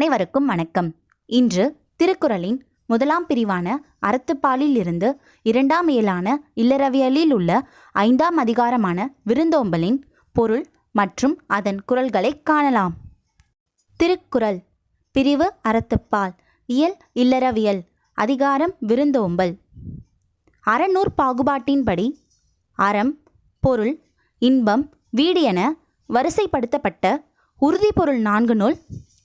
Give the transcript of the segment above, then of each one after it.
அனைவருக்கும் வணக்கம். இன்று திருக்குறளின் முதலாம் பிரிவான அறத்துப்பாலில் இருந்து இரண்டாம் இயலான இல்லறவியலில் உள்ள ஐந்தாம் அதிகாரமான விருந்தோம்பலின் பொருள் மற்றும் அதன் குரல்களை காணலாம். திருக்குறள். பிரிவு அறத்துப்பால். இயல் இல்லறவியல். அதிகாரம் விருந்தோம்பல். அறநூற் பாகுபாட்டின்படி அறம் பொருள் இன்பம் வீடு என வரிசைப்படுத்தப்பட்ட உறுதிப்பொருள் நான்கு நூல்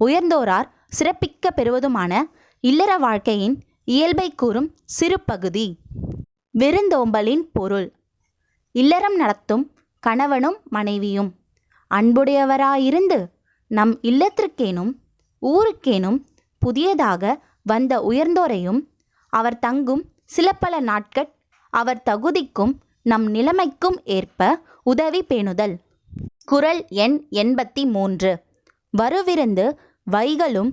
உயர்ந்தோரார் சிறப்பிக்க பெறுவதுமான இல்லற வாழ்க்கையின் இயல்பை கூறும் சிறு பகுதி. விருந்தோம்பலின் பொருள். இல்லறம் நடத்தும் கணவனும் மனைவியும். அன்புடையவராயிருந்து நம் இல்லத்திற்கேனும் ஊருக்கேனும் புதியதாக வந்த உயர்ந்தோரையும் அவர் தங்கும் சில பல நாட்கள் அவர் தகுதிக்கும் நம் நிலைமைக்கும் ஏற்ப உதவி பேணுதல். குரல் எண் எண்பத்தி மூன்று. வருவிருந்து வைகளும்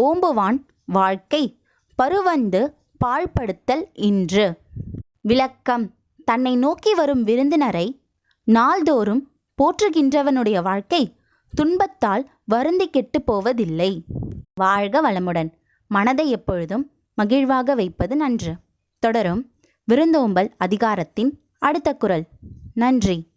ஓம்புவான் வாழ்க்கை பருவந்து பாழ்படுத்தல் இன்று. விளக்கம். தன்னை நோக்கி வரும் விருந்தினரை நாள்தோறும் போற்றுகின்றவனுடைய வாழ்க்கை துன்பத்தால் வருந்தி கெட்டுப் போவதில்லை. வாழ்க வளமுடன். மனதை எப்பொழுதும் மகிழ்வாக வைப்பது நன்று. தொடரும் விருந்தோம்பல் அதிகாரத்தின் அடுத்த குரல். நன்றி.